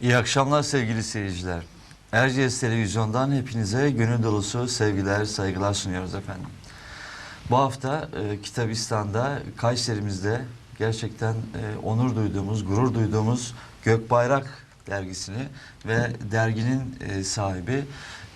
İyi akşamlar sevgili seyirciler. Erciyes Televizyon'dan hepinize gönül dolusu sevgiler, saygılar sunuyoruz efendim. Bu hafta e, Kitabistan'da, Kayserimizde gerçekten e, onur duyduğumuz, gurur duyduğumuz Gökbayrak dergisini ve derginin e, sahibi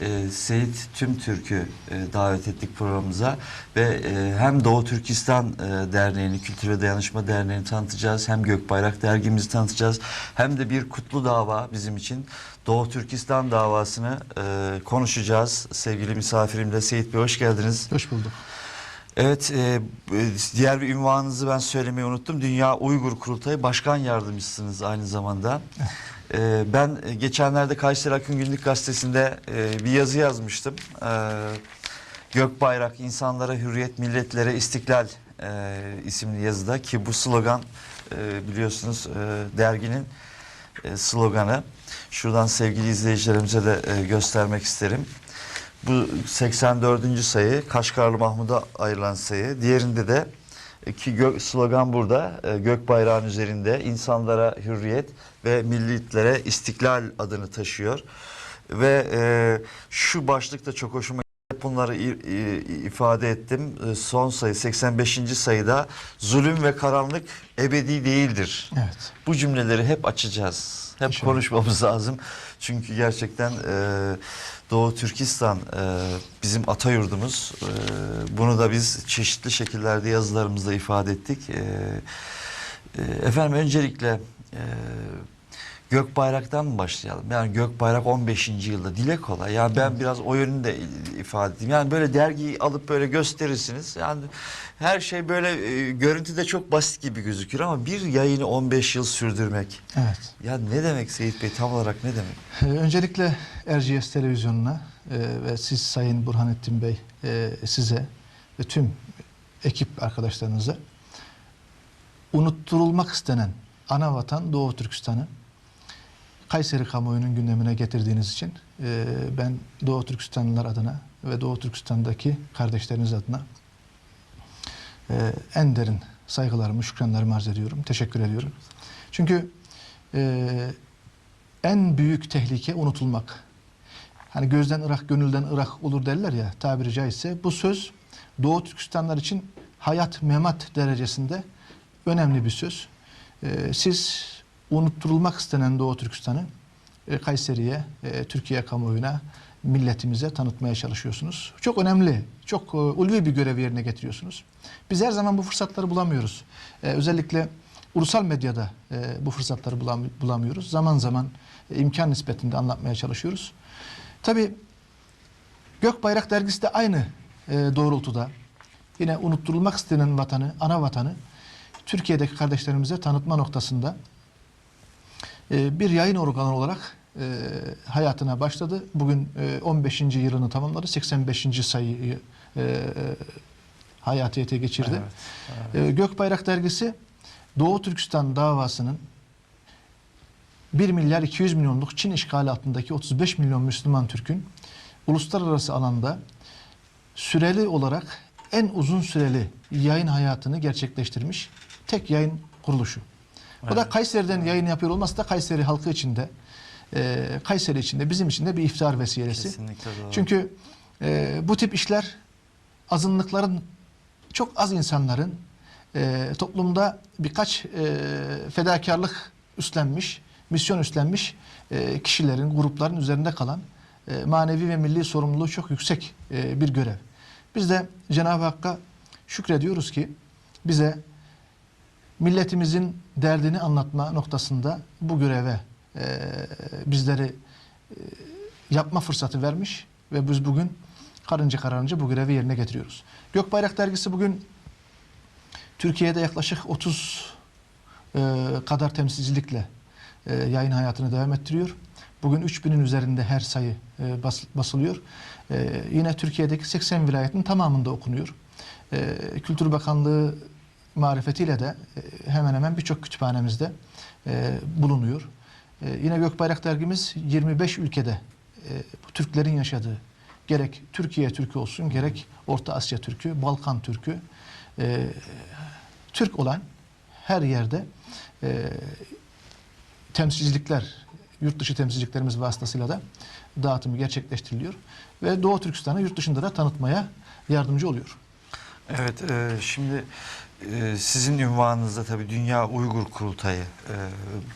e, Seyit Tümtürk'ü e, davet ettik programımıza ve e, hem Doğu Türkistan e, Derneği'ni, Kültür ve Dayanışma Derneği'ni tanıtacağız, hem Gökbayrak dergimizi tanıtacağız, hem de bir kutlu dava bizim için Doğu Türkistan davasını e, konuşacağız. Sevgili misafirimle Seyit Bey hoş geldiniz. Hoş bulduk. Evet, e, diğer bir ünvanınızı ben söylemeyi unuttum. Dünya Uygur Kurultayı Başkan Yardımcısınız aynı zamanda. E, ben geçenlerde Kayseri Akın Günlük Gazetesi'nde e, bir yazı yazmıştım. E, Gökbayrak, insanlara hürriyet, milletlere istiklal e, isimli yazıda ki bu slogan e, biliyorsunuz e, derginin e, sloganı. Şuradan sevgili izleyicilerimize de e, göstermek isterim. Bu 84. sayı Kaşgarlı Mahmud'a ayrılan sayı. Diğerinde de e, ki gök, slogan burada e, gök bayrağın üzerinde insanlara hürriyet ve milliyetlere istiklal adını taşıyor. Ve e, şu başlık da çok hoşuma gitti. Bunları ifade ettim. E, Son sayı 85. sayıda zulüm ve karanlık ebedi değildir. Evet. Bu cümleleri hep açacağız. Hep İnşallah. konuşmamız lazım. Çünkü gerçekten e, Doğu Türkistan e, bizim ata yurdumuz. E, bunu da biz çeşitli şekillerde yazılarımızda ifade ettik. E, e, efendim öncelikle e, Gökbayrak'tan mı başlayalım? Yani Gökbayrak 15. yılda dile kolay. Yani ben biraz o yönünü de ifade edeyim. Yani böyle dergiyi alıp böyle gösterirsiniz. Yani her şey böyle e, görüntüde çok basit gibi gözükür ama bir yayını 15 yıl sürdürmek. Evet. Ya ne demek Seyit Bey tam olarak ne demek? Ee, öncelikle RGS televizyonuna e, ve siz Sayın Burhanettin Bey e, size ve tüm ekip arkadaşlarınıza unutturulmak istenen ana vatan Doğu Türkistan'ı Kayseri kamuoyunun gündemine getirdiğiniz için e, ben Doğu Türkistanlılar adına ve Doğu Türkistan'daki kardeşleriniz adına e, en derin saygılarımı, şükranlarımı arz ediyorum. Teşekkür ediyorum. Çünkü e, en büyük tehlike unutulmak. Hani gözden ırak, gönülden ırak olur derler ya tabiri caizse. Bu söz Doğu Türkistanlar için hayat memat derecesinde önemli bir söz. Ee, siz unutturulmak istenen Doğu Türkistan'ı e, Kayseri'ye, e, Türkiye kamuoyuna, milletimize tanıtmaya çalışıyorsunuz. Çok önemli, çok e, ulvi bir görev yerine getiriyorsunuz. Biz her zaman bu fırsatları bulamıyoruz. E, özellikle ulusal medyada e, bu fırsatları bulam- bulamıyoruz. Zaman zaman e, imkan nispetinde anlatmaya çalışıyoruz. Tabii Gökbayrak dergisi de aynı e, doğrultuda yine unutturulmak istenen vatanı, ana vatanı Türkiye'deki kardeşlerimize tanıtma noktasında e, bir yayın organı olarak e, hayatına başladı. Bugün e, 15. yılını tamamladı. 85. sayıyı e, e, hayatiyete geçirdi. E, Gökbayrak dergisi Doğu Türkistan davasının 1 milyar 200 milyonluk Çin işgali altındaki 35 milyon Müslüman Türk'ün uluslararası alanda süreli olarak en uzun süreli yayın hayatını gerçekleştirmiş tek yayın kuruluşu. Bu da. Kayseri'den yayın yapıyor olması da Kayseri halkı içinde, e, Kayseri içinde, bizim için de bir iftar vesilesi. Kesinlikle doğru. Çünkü e, bu tip işler azınlıkların, çok az insanların e, toplumda birkaç e, fedakarlık üstlenmiş, misyon üstlenmiş e, kişilerin, grupların üzerinde kalan e, manevi ve milli sorumluluğu çok yüksek e, bir görev. Biz de Cenab-ı Hakk'a şükrediyoruz ki bize milletimizin derdini anlatma noktasında bu göreve e, bizleri e, yapma fırsatı vermiş ve biz bugün karınca kararınca bu görevi yerine getiriyoruz. Gökbayrak dergisi bugün Türkiye'de yaklaşık 30 e, kadar temsilcilikle e, yayın hayatını devam ettiriyor. Bugün 3000'in üzerinde her sayı e, bas- basılıyor. E, yine Türkiye'deki 80 vilayetin tamamında okunuyor. E, Kültür Bakanlığı marifetiyle de e, hemen hemen birçok kütüphanemizde e, bulunuyor. E, yine Gökbayrak dergimiz 25 ülkede Türklerin yaşadığı gerek Türkiye Türkü olsun gerek Orta Asya Türkü, Balkan Türkü Türk olan her yerde temsilcilikler yurt dışı temsilciliklerimiz vasıtasıyla da dağıtımı gerçekleştiriliyor. Ve Doğu Türkistan'ı yurt dışında da tanıtmaya yardımcı oluyor. Evet, e, şimdi e, sizin ünvanınızda tabii Dünya Uygur Kurultayı e,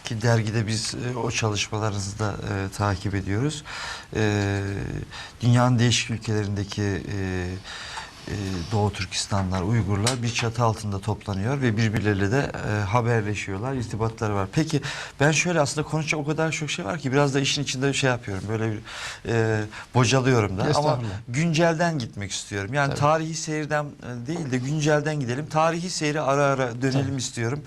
ki dergide biz e, o çalışmalarınızı da e, takip ediyoruz. E, dünyanın değişik ülkelerindeki e, e, Doğu Türkistanlar, Uygurlar bir çatı altında toplanıyor ve birbirleriyle de e, haberleşiyorlar, irtibatları var. Peki ben şöyle aslında konuşacak o kadar çok şey var ki biraz da işin içinde şey yapıyorum, böyle bir e, bocalıyorum da ama güncelden gitmek istiyorum. Yani Tabii. tarihi seyirden e, değil de güncelden gidelim. Tarihi seyri ara ara dönelim Tabii. istiyorum.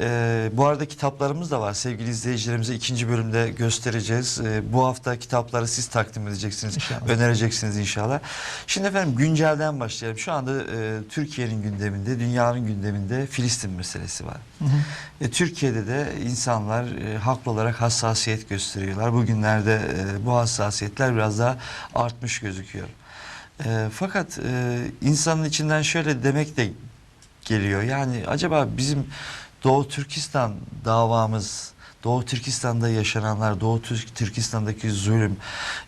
Ee, bu arada kitaplarımız da var sevgili izleyicilerimize ikinci bölümde göstereceğiz. Ee, bu hafta kitapları siz takdim edeceksiniz, İnşallah. önereceksiniz inşallah. Şimdi efendim güncelden başlayalım. Şu anda e, Türkiye'nin gündeminde, dünyanın gündeminde Filistin meselesi var. E, Türkiye'de de insanlar e, haklı olarak hassasiyet gösteriyorlar. Bugünlerde e, bu hassasiyetler biraz daha artmış gözüküyor. E, fakat e, insanın içinden şöyle demek de geliyor. Yani acaba bizim Doğu Türkistan davamız, Doğu Türkistan'da yaşananlar, Doğu Türk- Türkistan'daki zulüm,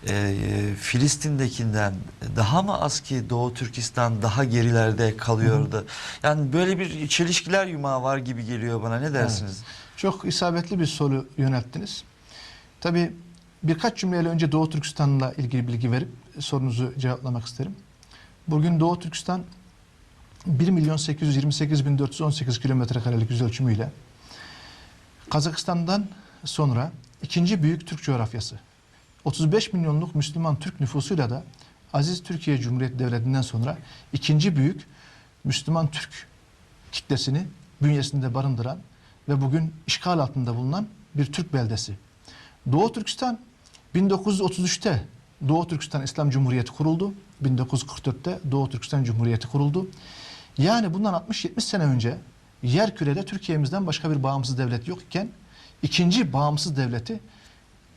e, Filistin'dekinden daha mı az ki Doğu Türkistan daha gerilerde kalıyordu? Yani böyle bir çelişkiler yumağı var gibi geliyor bana. Ne dersiniz? Çok isabetli bir soru yönelttiniz. Tabii birkaç cümleyle önce Doğu Türkistan'la ilgili bilgi verip sorunuzu cevaplamak isterim. Bugün Doğu Türkistan 1 milyon 828 bin 418 kilometre karelik yüz ölçümüyle Kazakistan'dan sonra ikinci büyük Türk coğrafyası. 35 milyonluk Müslüman Türk nüfusuyla da Aziz Türkiye Cumhuriyeti Devleti'nden sonra ikinci büyük Müslüman Türk kitlesini bünyesinde barındıran ve bugün işgal altında bulunan bir Türk beldesi. Doğu Türkistan 1933'te Doğu Türkistan İslam Cumhuriyeti kuruldu. 1944'te Doğu Türkistan Cumhuriyeti kuruldu. Yani bundan 60-70 sene önce yer kürede Türkiye'mizden başka bir bağımsız devlet yokken ikinci bağımsız devleti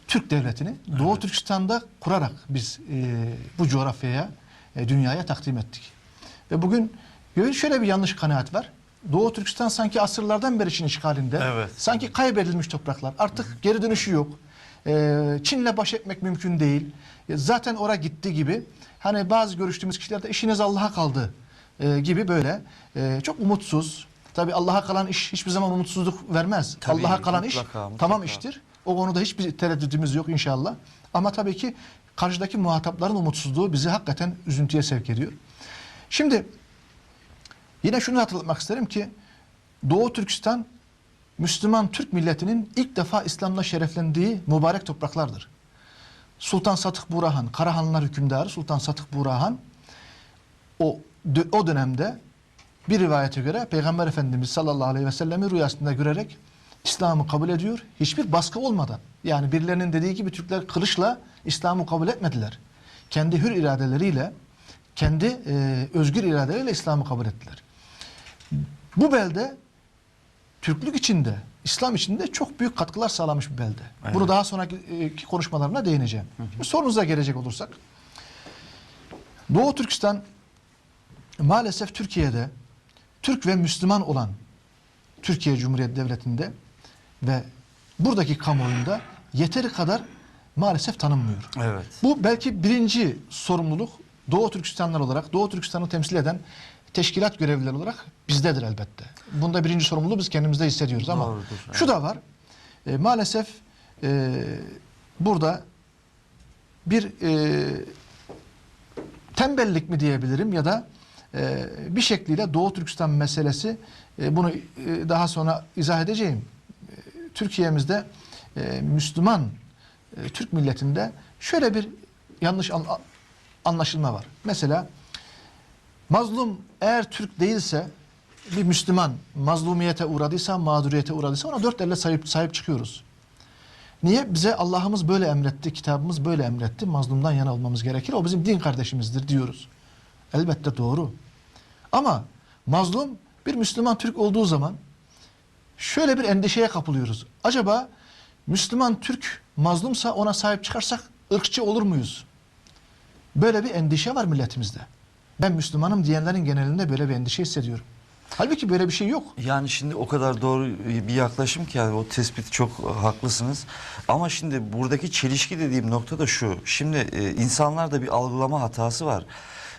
Türk devletini Doğu Türkistan'da kurarak biz e, bu coğrafyaya, e, dünyaya takdim ettik. Ve bugün şöyle bir yanlış kanaat var. Doğu Türkistan sanki asırlardan beri Çin işgalinde. Evet. Sanki kaybedilmiş topraklar. Artık geri dönüşü yok. Ee, Çin'le baş etmek mümkün değil. E, Zaten oraya gitti gibi. Hani bazı görüştüğümüz kişiler de işiniz Allah'a kaldı e, gibi böyle e, çok umutsuz. Tabi Allah'a kalan iş hiçbir zaman umutsuzluk vermez. Allah'a kalan iş mutlaka, mutlaka. tamam iştir. O konuda hiçbir tereddütümüz yok inşallah. Ama tabii ki karşıdaki muhatapların umutsuzluğu bizi hakikaten üzüntüye sevk ediyor. Şimdi Yine şunu hatırlatmak isterim ki Doğu Türkistan Müslüman Türk milletinin ilk defa İslam'la şereflendiği mübarek topraklardır. Sultan Satık Burahan, Karahanlılar hükümdarı Sultan Satık Burahan o, o dönemde bir rivayete göre Peygamber Efendimiz sallallahu aleyhi ve sellemi rüyasında görerek İslam'ı kabul ediyor. Hiçbir baskı olmadan. Yani birilerinin dediği gibi Türkler kılıçla İslam'ı kabul etmediler. Kendi hür iradeleriyle, kendi e, özgür iradeleriyle İslam'ı kabul ettiler. Bu belde Türklük içinde, İslam içinde çok büyük katkılar sağlamış bir belde. Evet. Bunu daha sonraki e, konuşmalarına değineceğim. Şimdi sorunuza gelecek olursak. Doğu Türkistan maalesef Türkiye'de Türk ve Müslüman olan Türkiye Cumhuriyeti Devleti'nde ve buradaki kamuoyunda yeteri kadar maalesef tanınmıyor. Evet. Bu belki birinci sorumluluk Doğu Türkistanlar olarak, Doğu Türkistan'ı temsil eden teşkilat görevlileri olarak bizdedir elbette. Bunda birinci sorumluluğu biz kendimizde hissediyoruz ama Doğrudur, şu da var. E, maalesef e, burada bir e, tembellik mi diyebilirim ya da e, bir şekliyle Doğu Türkistan meselesi e, bunu e, daha sonra izah edeceğim. E, Türkiye'mizde Müslüman Türk milletinde şöyle bir yanlış an- anlaşılma var. Mesela mazlum eğer Türk değilse bir Müslüman mazlumiyete uğradıysa, mağduriyete uğradıysa ona dört elle sahip, sahip çıkıyoruz. Niye? Bize Allah'ımız böyle emretti, kitabımız böyle emretti. Mazlumdan yana olmamız gerekir. O bizim din kardeşimizdir diyoruz. Elbette doğru. Ama mazlum bir Müslüman Türk olduğu zaman şöyle bir endişeye kapılıyoruz. Acaba Müslüman Türk mazlumsa ona sahip çıkarsak ırkçı olur muyuz? Böyle bir endişe var milletimizde. Ben Müslümanım diyenlerin genelinde böyle bir endişe hissediyorum. Halbuki böyle bir şey yok. Yani şimdi o kadar doğru bir yaklaşım ki yani o tespit çok haklısınız. Ama şimdi buradaki çelişki dediğim nokta da şu. Şimdi e, insanlarda bir algılama hatası var.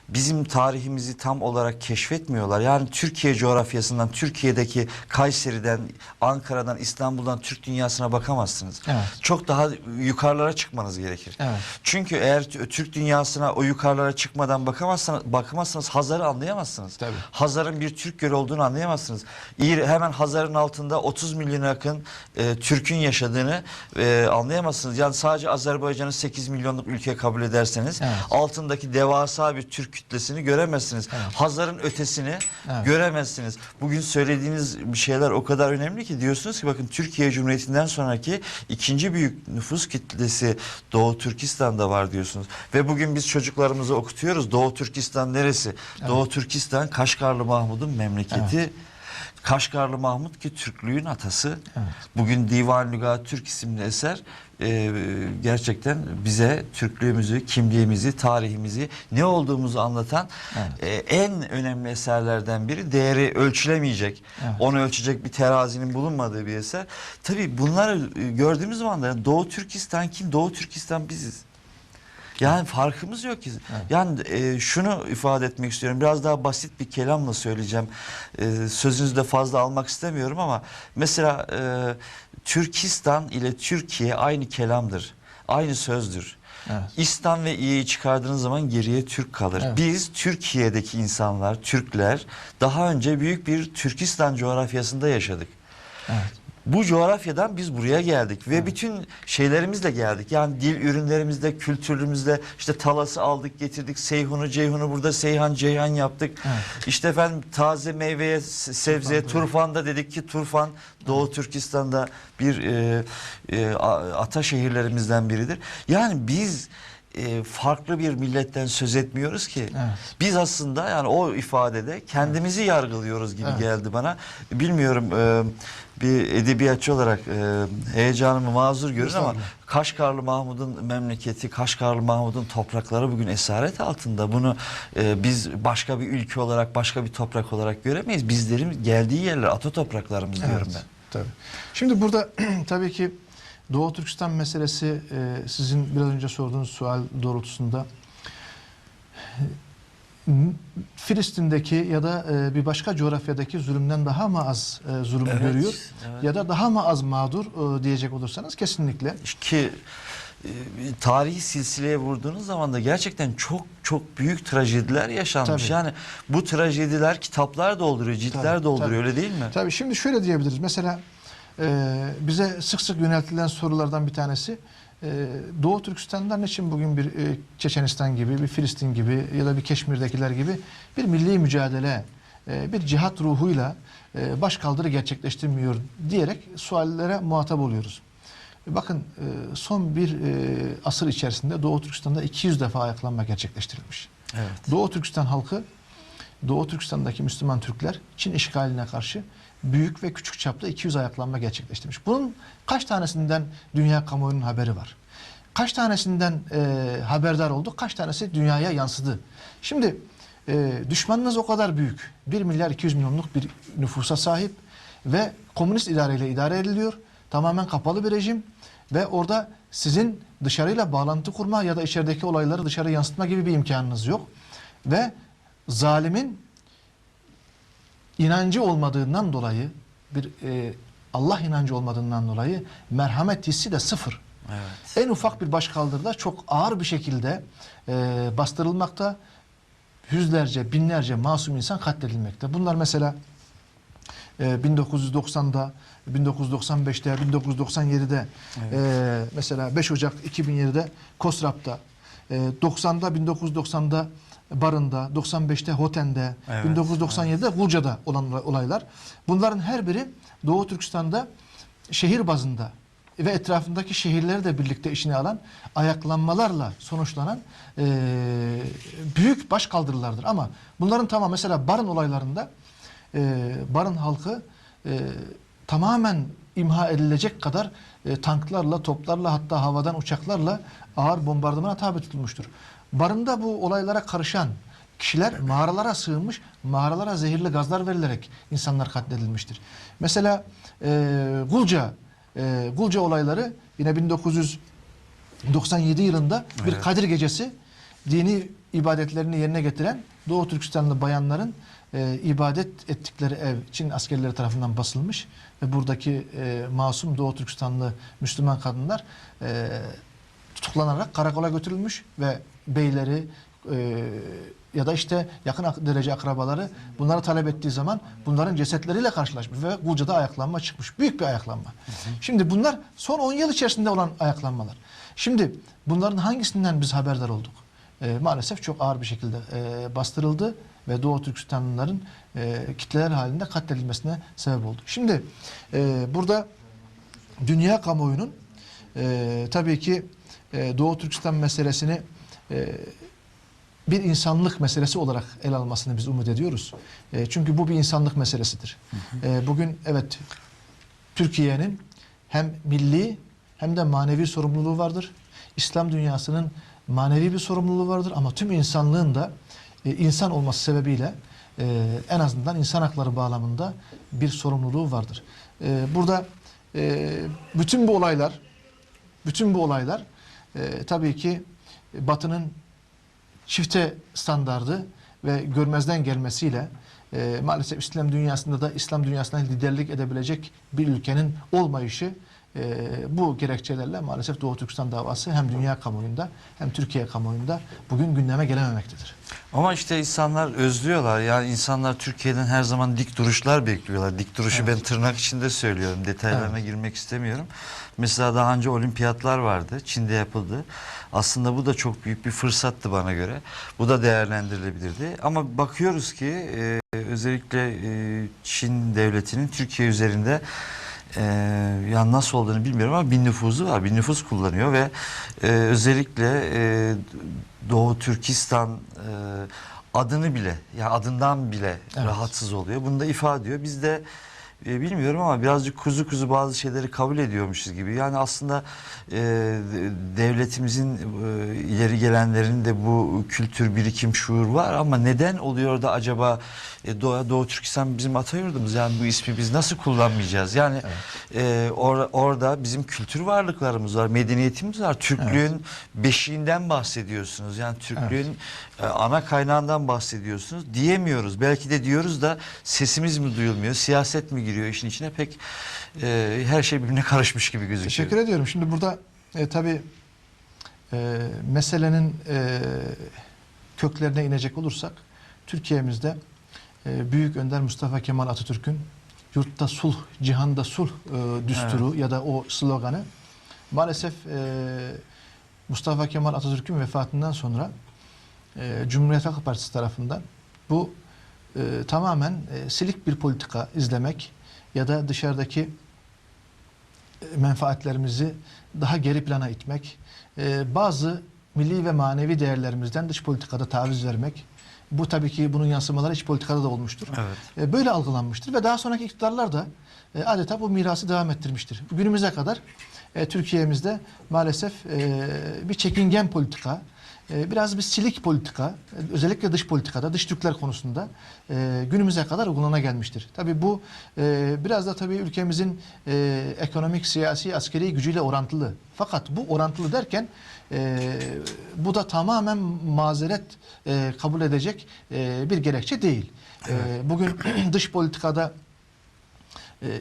Bizim tarihimizi tam olarak keşfetmiyorlar. Yani Türkiye coğrafyasından, Türkiye'deki Kayseri'den, Ankara'dan, İstanbul'dan Türk dünyasına bakamazsınız. Evet. Çok daha yukarılara çıkmanız gerekir. Evet. Çünkü eğer Türk dünyasına o yukarılara çıkmadan bakamazsanız, bakamazsanız Hazar'ı anlayamazsınız. Tabii. Hazar'ın bir Türk gölü olduğunu anlayamazsınız. İyi, hemen Hazar'ın altında 30 milyona yakın e, Türk'ün yaşadığını e, anlayamazsınız. Yani sadece Azerbaycan'ı 8 milyonluk ülke kabul ederseniz Evet. altındaki devasa bir Türk kütlesini göremezsiniz. Evet. Hazar'ın ötesini Evet. göremezsiniz. Bugün söylediğiniz bir şeyler o kadar önemli ki diyorsunuz ki bakın Türkiye Cumhuriyeti'nden sonraki ikinci büyük nüfus kitlesi Doğu Türkistan'da var diyorsunuz. Ve bugün biz çocuklarımızı okutuyoruz. Doğu Türkistan neresi? Doğu Türkistan Kaşgarlı Mahmud'un memleketi. Kaşgarlı Mahmud ki Türklüğün atası. Evet. Bugün Divan Lügat Türk isimli eser e, gerçekten bize Türklüğümüzü, kimliğimizi, tarihimizi, ne olduğumuzu anlatan e, en önemli eserlerden biri. Değeri ölçülemeyecek, Evet. onu ölçecek bir terazinin bulunmadığı bir eser. Tabii bunları e, gördüğümüz zaman da Doğu Türkistan kim? Doğu Türkistan biziz. Yani farkımız yok ki. Yani e, şunu ifade etmek istiyorum. Biraz daha basit bir kelamla söyleyeceğim. E, sözünüzü de fazla almak istemiyorum ama mesela e, Türkistan ile Türkiye aynı kelamdır. Aynı sözdür. Evet. İstan ve İ'yi çıkardığınız zaman geriye Türk kalır. Evet. Biz Türkiye'deki insanlar, Türkler daha önce büyük bir Türkistan coğrafyasında yaşadık. Evet. Bu coğrafyadan biz buraya geldik ve bütün şeylerimizle geldik. Yani dil ürünlerimizle, kültürümüzle işte talası aldık, getirdik. Seyhunu, ceyhunu burada seyhan, ceyhan yaptık. Evet. İşte efendim taze meyveye, se- sebzeye, Turfan, turfanda dedik ki turfan Doğu Türkistan'da bir e, e, ata şehirlerimizden biridir. Yani biz e, farklı bir milletten söz etmiyoruz ki. Evet. Biz aslında yani o ifadede kendimizi yargılıyoruz gibi Evet. geldi bana. Bilmiyorum e, bir edebiyatçı olarak e, heyecanımı mazur görün ama. Kaşgarlı Mahmud'un memleketi, Kaşgarlı Mahmud'un toprakları bugün esaret altında. Bunu e, biz başka bir ülke olarak, başka bir toprak olarak göremeyiz. Bizlerin geldiği yerler ata topraklarımız diyorum ben. Tabii. Şimdi burada tabii ki Doğu Türkistan meselesi e, sizin biraz önce sorduğunuz sual doğrultusunda Filistin'deki ya da e, bir başka coğrafyadaki zulümden daha mı az e, zulüm Evet, görüyor evet. ya da daha mı az mağdur e, diyecek olursanız kesinlikle. Ki e, tarihi silsileye vurduğunuz zaman da gerçekten çok çok büyük trajediler yaşanmış. Tabii. Yani bu trajediler kitaplar dolduruyor, ciltler Tabii, dolduruyor tabii. öyle değil mi? Tabii şimdi şöyle diyebiliriz. Mesela e, bize sık sık yöneltilen sorulardan bir tanesi e, Doğu Türkistan'dan için bugün bir e, Çeçenistan gibi, bir Filistin gibi ya da bir Keşmir'dekiler gibi bir milli mücadele, e, bir cihat ruhuyla e, başkaldırı gerçekleştirmiyor diyerek suallere muhatap oluyoruz. Bakın e, son bir e, asır içerisinde Doğu Türkistan'da 200 defa ayaklanma gerçekleştirilmiş. Evet. Doğu Türkistan halkı, Doğu Türkistan'daki Müslüman Türkler Çin işgaline karşı büyük ve küçük çaplı 200 ayaklanma gerçekleştirmiş. Bunun kaç tanesinden dünya kamuoyunun haberi var? Kaç tanesinden e, haberdar olduk? Kaç tanesi dünyaya yansıdı? Şimdi e, düşmanınız o kadar büyük. 1 milyar 200 milyonluk bir nüfusa sahip ve komünist idareyle idare ediliyor. Tamamen kapalı bir rejim ve orada sizin dışarıyla bağlantı kurma ya da içerideki olayları dışarı yansıtma gibi bir imkanınız yok. Ve zalimin inancı olmadığından dolayı bir e, Allah inancı olmadığından dolayı merhamet hissi de sıfır. Evet. En ufak bir başkaldırıda çok ağır bir şekilde e, bastırılmakta. Yüzlerce, binlerce masum insan katledilmekte. Bunlar mesela e, 1990'da, 1995'te, 1997'de e, mesela 5 Ocak 2007'de Kosrap'ta, e, 90'da, 1990'da Barın'da, 95'te Hoten'de, Evet, 1997'de Gulca'da olan olaylar. Bunların her biri Doğu Türkistan'da şehir bazında ve etrafındaki şehirleri de birlikte işine alan ayaklanmalarla sonuçlanan e, büyük başkaldırılardır. Ama bunların tamam mesela Barın olaylarında e, Barın halkı e, tamamen imha edilecek kadar e, tanklarla, toplarla hatta havadan uçaklarla ağır bombardımana tabi tutulmuştur. Barın'da bu olaylara karışan kişiler mağaralara sığınmış, mağaralara zehirli gazlar verilerek insanlar katledilmiştir. Mesela e, Gulca, e, Gulca olayları yine 1997 yılında bir Evet. Kadir Gecesi dini ibadetlerini yerine getiren Doğu Türkistanlı bayanların e, ibadet ettikleri ev Çin askerleri tarafından basılmış ve buradaki e, masum Doğu Türkistanlı Müslüman kadınlar e, tutuklanarak karakola götürülmüş ve beyleri e, ya da işte yakın ak- derece akrabaları bunları talep ettiği zaman bunların cesetleriyle karşılaşmış ve Gulca'da ayaklanma çıkmış. Büyük bir ayaklanma. Şimdi bunlar son 10 yıl içerisinde olan ayaklanmalar. Şimdi bunların hangisinden biz haberdar olduk? E, maalesef çok ağır bir şekilde e, bastırıldı ve Doğu Türkistanlıların e, kitleler halinde katledilmesine sebep oldu. Şimdi e, burada dünya kamuoyunun e, tabii ki e, Doğu Türkistan meselesini e, bir insanlık meselesi olarak ele almasını biz umut ediyoruz. E, çünkü bu bir insanlık meselesidir. E, bugün evet Türkiye'nin hem milli hem de manevi sorumluluğu vardır. İslam dünyasının manevi bir sorumluluğu vardır ama tüm insanlığın da e, insan olması sebebiyle e, en azından insan hakları bağlamında bir sorumluluğu vardır. E, burada e, bütün bu olaylar bütün bu olaylar e, tabii ki Batı'nın çifte standardı ve görmezden gelmesiyle e, maalesef İslam dünyasında da İslam dünyasına liderlik edebilecek bir ülkenin olmayışı e, bu gerekçelerle maalesef Doğu Türkistan davası hem dünya kamuoyunda hem Türkiye kamuoyunda bugün gündeme gelememektedir. Ama işte insanlar özlüyorlar. Yani insanlar Türkiye'den her zaman dik duruşlar bekliyorlar. Dik duruşu ben tırnak içinde söylüyorum. Detaylarına girmek istemiyorum. Mesela daha önce olimpiyatlar vardı. Çin'de yapıldı. Aslında bu da çok büyük bir fırsattı bana göre. Bu da değerlendirilebilirdi. Ama bakıyoruz ki e, özellikle e, Çin devletinin Türkiye üzerinde e, yani nasıl olduğunu bilmiyorum ama bir nüfuzu var. Bir nüfus kullanıyor ve e, özellikle e, Doğu Türkistan e, adını bile ya adından bile Evet. rahatsız oluyor. Bunu da ifade ediyor. Biz de e, bilmiyorum ama birazcık kuzu kuzu bazı şeyleri kabul ediyormuşuz gibi. Yani aslında e, de- devletimizin e, ileri gelenlerin de bu kültür, birikim, şuur var ama neden oluyor da acaba e, Doğu, Doğu Türkistan bizim atayurdumuz yani bu ismi biz nasıl kullanmayacağız? Yani e, or- orada bizim kültür varlıklarımız var, medeniyetimiz var. Türklüğün beşiğinden bahsediyorsunuz. Yani Türklüğün e, ana kaynağından bahsediyorsunuz. Diyemiyoruz. Belki de diyoruz da sesimiz mi duyulmuyor? Siyaset mi giriyor işin içine? Pek e, her şey birbirine karışmış gibi gözüküyor. Teşekkür ediyorum. Şimdi burada e, tabii e, meselenin e, köklerine inecek olursak Türkiye'mizde e, Büyük Önder Mustafa Kemal Atatürk'ün yurtta sulh, cihanda sulh e, düsturu ya da o sloganı maalesef e, Mustafa Kemal Atatürk'ün vefatından sonra e, Cumhuriyet Halk Partisi tarafından bu e, tamamen e, silik bir politika izlemek ya da dışarıdaki e, menfaatlerimizi daha geri plana itmek, e, bazı milli ve manevi değerlerimizden dış politikada taviz vermek, bu tabii ki bunun yansımaları iç politikada da olmuştur. Evet. E, Böyle algılanmıştır ve daha sonraki iktidarlar da adeta bu mirası devam ettirmiştir. Günümüze kadar Türkiye'mizde maalesef bir çekingen politika, biraz bir silik politika, özellikle dış politikada, dış Türkler konusunda e, günümüze kadar uygulana gelmiştir. Tabii bu e, biraz da tabii ülkemizin e, ekonomik, siyasi, askeri gücüyle orantılı. Fakat bu orantılı derken bu da tamamen mazeret kabul edecek bir gerekçe değil. Bugün dış politikada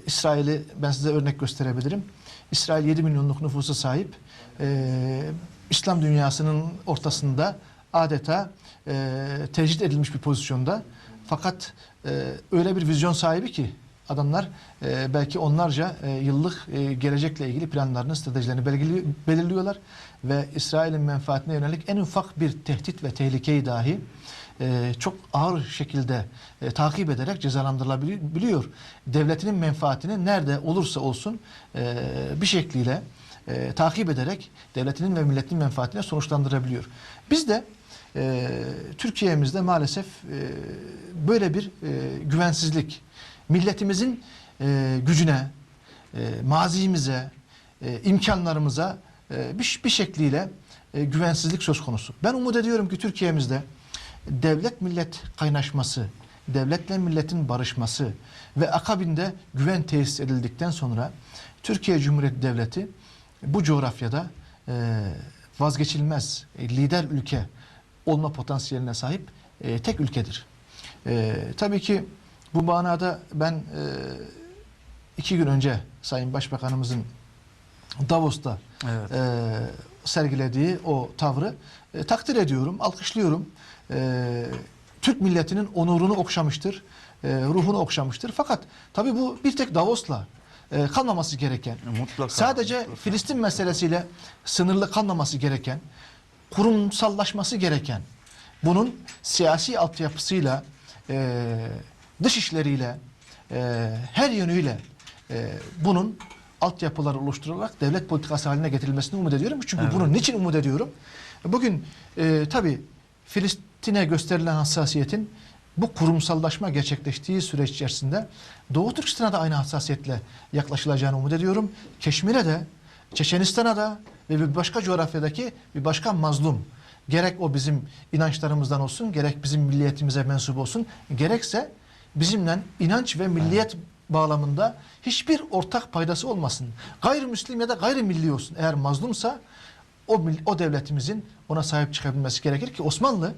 İsrail'i ben size örnek gösterebilirim. İsrail 7 milyonluk nüfusa sahip. E, İslam dünyasının ortasında adeta e, tecrit edilmiş bir pozisyonda. Fakat e, öyle bir vizyon sahibi ki adamlar e, belki onlarca e, yıllık e, gelecekle ilgili planlarını, stratejilerini belirli- belirliyorlar ve İsrail'in menfaatine yönelik en ufak bir tehdit ve tehlikeyi dahi e, çok ağır şekilde e, takip ederek cezalandırılabiliyor. Devletinin menfaatini nerede olursa olsun e, bir şekliyle e, takip ederek devletinin ve milletinin menfaatine sonuçlandırabiliyor. Biz de e, Türkiye'mizde maalesef e, böyle bir e, güvensizlik, milletimizin e, gücüne, e, mazimize, e, imkanlarımıza e, bir, bir şekliyle e, güvensizlik söz konusu. Ben umut ediyorum ki Türkiye'mizde devlet millet kaynaşması, devletle milletin barışması ve akabinde güven tesis edildikten sonra Türkiye Cumhuriyeti Devleti bu coğrafyada e, vazgeçilmez e, lider ülke olma potansiyeline sahip e, tek ülkedir. E, tabii ki bu manada ben e, iki gün önce Sayın Başbakanımızın Davos'ta Evet. e, sergilediği o tavrı e, takdir ediyorum, alkışlıyorum. E, Türk milletinin onurunu okşamıştır, e, ruhunu okşamıştır. Fakat tabii bu bir tek Davos'la e, kalmaması gereken, Mutlaka. sadece mutlaka. Filistin meselesiyle sınırlı kalmaması gereken, kurumsallaşması gereken, bunun siyasi altyapısıyla, e, dış işleriyle, e, her yönüyle e, bunun altyapıları oluşturularak devlet politikası haline getirilmesini umut ediyorum. Çünkü Evet. bunu niçin umut ediyorum? Bugün e, tabii Filistin'e gösterilen hassasiyetin bu kurumsallaşma gerçekleştiği süreç içerisinde Doğu Türkistan'a da aynı hassasiyetle yaklaşılacağını umut ediyorum. Keşmir'e de, Çeçenistan'a da ve bir başka coğrafyadaki bir başka mazlum gerek o bizim inançlarımızdan olsun gerek bizim milliyetimize mensup olsun gerekse bizimle inanç ve milliyet bağlamında hiçbir ortak paydası olmasın. Gayrimüslim ya da gayrimilli olsun. Eğer mazlumsa o, o devletimizin ona sahip çıkabilmesi gerekir ki Osmanlı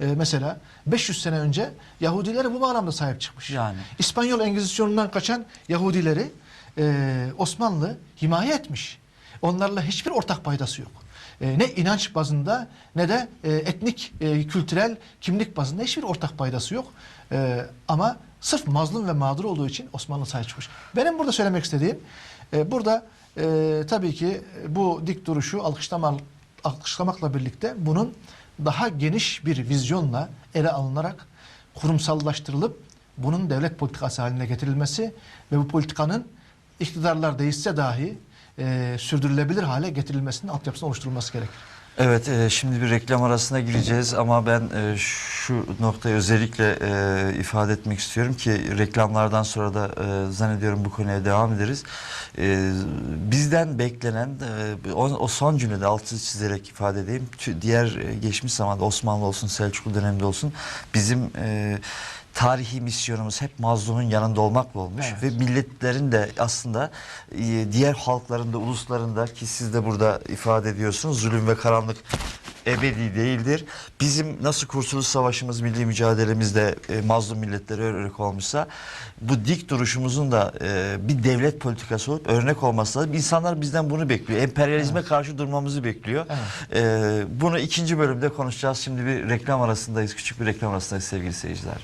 e, mesela 500 sene önce Yahudileri bu bağlamda sahip çıkmış. Yani. İspanyol Engizisyonundan kaçan Yahudileri e, Osmanlı himaye etmiş. Onlarla hiçbir ortak paydası yok. E, ne inanç bazında ne de e, etnik, e, kültürel kimlik bazında hiçbir ortak paydası yok. E, ama sırf mazlum ve mağdur olduğu için Osmanlı sahip çıkmış. Benim burada söylemek istediğim e, burada e, tabii ki bu dik duruşu alkışlama, alkışlamakla birlikte bunun daha geniş bir vizyonla ele alınarak kurumsallaştırılıp bunun devlet politikası haline getirilmesi ve bu politikanın iktidarlar değişse dahi e, sürdürülebilir hale getirilmesinin altyapısının oluşturulması gerekir. Evet, e, şimdi bir reklam arasına gireceğiz ama ben e, şu noktayı özellikle e, ifade etmek istiyorum ki reklamlardan sonra da zannediyorum bu konuya devam ederiz. Bizden beklenen o, son cümlede altı çizerek ifade edeyim. Diğer geçmiş zamanda Osmanlı olsun, Selçuklu döneminde olsun bizim e, tarihi misyonumuz hep mazlumun yanında olmakla olmuş Evet. ve milletlerin de aslında e, diğer halkların da ulusların da ki siz de burada ifade ediyorsunuz zulüm ve karanlık ebedi değildir. Bizim nasıl Kurtuluş Savaşımız, milli mücadelemizde e, mazlum milletlere örnek olmuşsa bu dik duruşumuzun da e, bir devlet politikası olup örnek olması lazım. İnsanlar bizden bunu bekliyor. Emperyalizme karşı durmamızı bekliyor. Evet. E, bunu ikinci bölümde konuşacağız. Şimdi bir reklam arasındayız. Küçük bir reklam arasındayız sevgili seyirciler.